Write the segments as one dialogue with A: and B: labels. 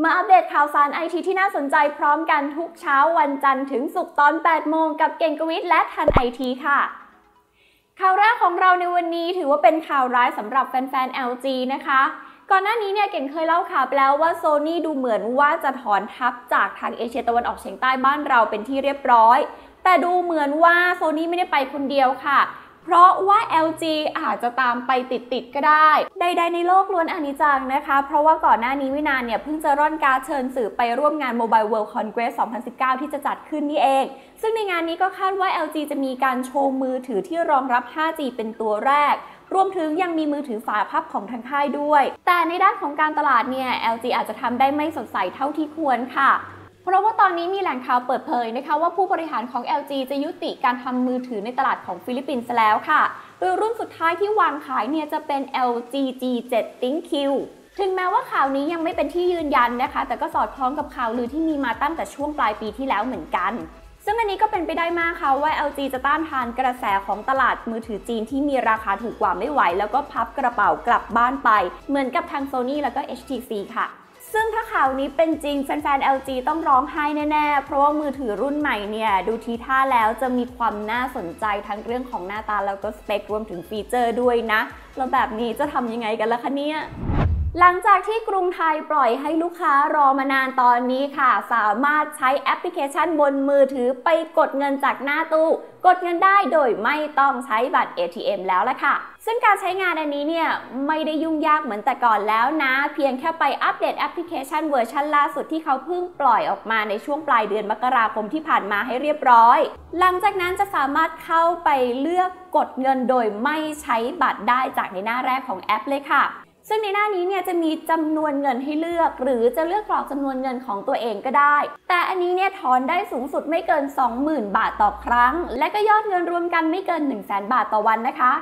A: มาอัปเดตข่าวสารไอทีที่น่าสนใจพร้อมกันทุกเช้าวันจันทร์ถึงศุกร์ตอน 8 โมงกับเก่งกวิทและทันไอทีค่ะ ข่าวแรกของเราในวันนี้ถือว่าเป็นข่าวร้ายสำหรับแฟนๆ LG นะคะ ก่อนหน้านี้เนี่ยเก่งเคยเล่าข่าวแล้วว่าโซ n y ดูเหมือนว่าจะถอนทัพจากทางเอเชียตะวันออกเฉียงใต้บ้านเราเป็นที่เรียบร้อย แต่ดูเหมือนว่าโซ n y ไม่ได้ไปคนเดียวค่ะ เพราะว่า LG อาจจะตามไปติดๆก็ได้ ใดๆในโลกล้วนอนิจจังนะคะ เพราะว่าก่อนหน้านี้ไม่นานเนี่ย เพิ่งจะร่อนการเชิญสื่อไปร่วมงาน Mobile World Congress 2019 ที่จะจัดขึ้นนี่เอง ซึ่งในงานนี้ก็คาดว่า LG จะมีการโชว์มือถือที่รองรับ 5G เป็นตัวแรกรวมถึงยังมีมือถือฝาพับของทางค่ายด้วย แต่ในด้านของการตลาดเนี่ย LG อาจจะทำได้ไม่สดใสเท่าที่ควรค่ะ เพราะว่าตอนนี้มีแหล่งข่าวเปิดเผยนะคะว่าผู้บริหารของ LG จะยุติการทำมือถือในตลาดของฟิลิปปินส์แล้วค่ะ โดยรุ่นสุดท้ายที่วางขายเนี่ยจะเป็น LG G7 ThinQ ถึงแม้ว่าข่าวนี้ยังไม่เป็นที่ยืนยันนะคะ แต่ก็สอดคล้องกับข่าวลือที่มีมาตั้งแต่ช่วงปลายปีที่แล้วเหมือนกัน ซึ่งอันนี้ก็เป็นไปได้มากค่ะว่า LG จะต้านทานกระแสของตลาดมือถือจีนที่มีราคาถูกกว่าไม่ไหว แล้วก็พับกระเป๋ากลับบ้านไป เหมือนกับทาง Sony แล้วก็ HTC ค่ะ ซึ่งถ้าข่าวนี้เป็นจริงแฟนๆ LG ต้องร้องไห้แน่ๆ เพราะว่ามือถือรุ่นใหม่เนี่ย ดูทีท่าแล้วจะมีความน่าสนใจทั้งเรื่องของหน้าตาแล้วก็สเปครวมถึงฟีเจอร์ด้วยนะ แล้วแบบนี้จะทำยังไงกันล่ะคะเนี่ย หลังจากที่กรุงไทยปล่อยให้ลูกค้ารอมานานตอนนี้ค่ะ สามารถใช้แอปพลิเคชันบนมือถือไปกดเงินจากหน้าตู้ กดเงินได้โดยไม่ต้องใช้บัตร ATM แล้วละค่ะ ซึ่งการใช้งานอันนี้เนี่ย ไม่ได้ยุ่งยากเหมือนแต่ก่อนแล้วนะ เพียงแค่ไปอัปเดตแอปพลิเคชันเวอร์ชันล่าสุดที่เขาเพิ่งปล่อยออกมาในช่วงปลายเดือนมกราคมที่ผ่านมาให้เรียบร้อย หลังจากนั้นจะสามารถเข้าไปเลือกกดเงินโดยไม่ใช้บัตรได้จากในหน้าแรกของแอปเลยค่ะ ซึ่งในหน้านี้เนี่ยจะมีจำนวนเงินให้เลือก หรือจะเลือกกรอกจำนวนเงินของตัวเองก็ได้ แต่อันนี้เนี่ยถอนได้สูงสุดไม่เกิน 20,000 บาทต่อครั้ง และก็ยอดเงินรวมกันไม่เกิน 1 0 0 0 0แบาทต่อวันนะคะ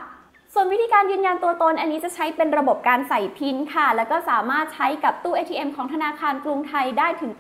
A: ส่วนวิธีการยืนยันตัวตนอันนี้จะใช้เป็นระบบการใส่พินค่ะ แล้วก็สามารถใช้กับตู้ ATM ของธนาคารกรุงไทยได้ถึง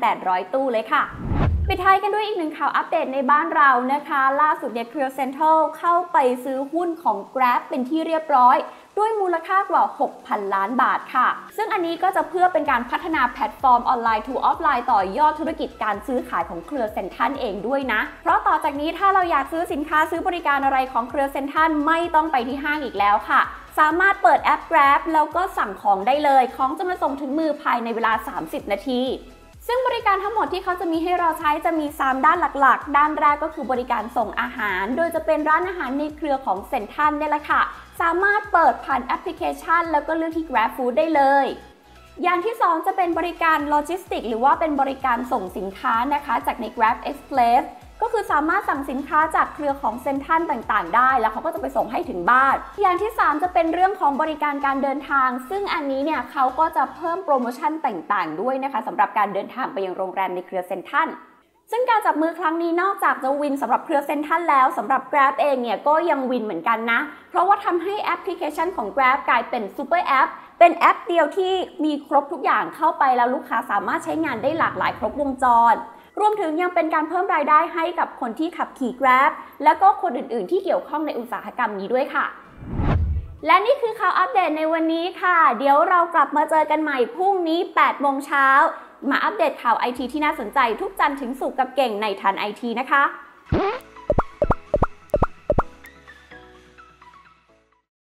A: 8,800 ตู้เลยค่ะ ปิดท้ายกันด้วยอีกหนึ่งข่าวอัปเดตในบ้านเรานะคะ ล่าสุดเนี่ยเครือเซ็นทรัลเข้าไปซื้อหุ้นของ Grab เป็นที่เรียบร้อย ด้วยมูลค่ากว่า 6,000 ล้านบาทค่ะ ซึ่งอันนี้ก็จะเพื่อเป็นการพัฒนาแพลตฟอร์มออนไลน์ทูออฟไลน์ต่อยอดธุรกิจการซื้อขายของเครือเซ็นทันเองด้วยนะ เพราะต่อจากนี้ถ้าเราอยากซื้อสินค้าซื้อบริการอะไรของเครือเซ็นทันไม่ต้องไปที่ห้างอีกแล้วค่ะสามารถเปิดแอป Grab แล้วก็สั่งของได้เลย ของจะมาส่งถึงมือภายในเวลา 30 นาที ซึ่งบริการทั้งหมดที่เขาจะมีให้เราใช้จะมี 3 ด้านหลักๆ ด้านแรกก็คือบริการส่งอาหาร โดยจะเป็นร้านอาหารในเครือของเซ็นทันนี่แหละค่ะ สามารถเปิดผ่านแอปพลิเคชัน แล้วก็เลือกที่ Grab Food ได้เลย อย่างที่ 2 จะเป็นบริการโลจิสติกหรือว่าเป็นบริการส่งสินค้านะคะ จากใน Grab Express ก็คือสามารถสั่งสินค้าจากเครือของเซ็นทันต่างๆ ได้ แล้วเขาก็จะไปส่งให้ถึงบ้าน อย่างที่ 3 จะเป็นเรื่องของบริการการเดินทาง ซึ่งอันนี้เนี่ยเขาก็จะเพิ่มโปรโมชั่นต่างๆ ด้วยนะคะสำหรับการเดินทางไปยังโรงแรมในเครือเซ็นทันซึ่งการจับมือครั้งนี้นอกจากจะวินสำหรับเครือเซ็นทันแล้วสำหรับ Grab เองเนี่ยก็ยังวินเหมือนกันนะ เพราะว่าทำให้แอปพลิเคชันของ Grab กลายเป็นซูเปอร์แอปเป็นแอปเดียวที่มีครบทุกอย่างเข้าไปแล้วลูกค้าสามารถใช้งานได้หลากหลายครบวงจร รวมถึงยังเป็นการเพิ่มรายได้ให้กับคนที่ขับขี่ Grab และก็คนอื่น ๆ ที่เกี่ยวข้องในอุตสาหกรรมนี้ด้วยค่ะ และนี่คือข่าวอัปเดตในวันนี้ค่ะ เดี๋ยวเรากลับมาเจอกันใหม่พรุ่งนี้ 8 โมงเช้า มาอัปเดตข่าวไอทีที่น่าสนใจทุกจันทร์ถึงศุกร์กับเก่งในทันไอทีนะคะ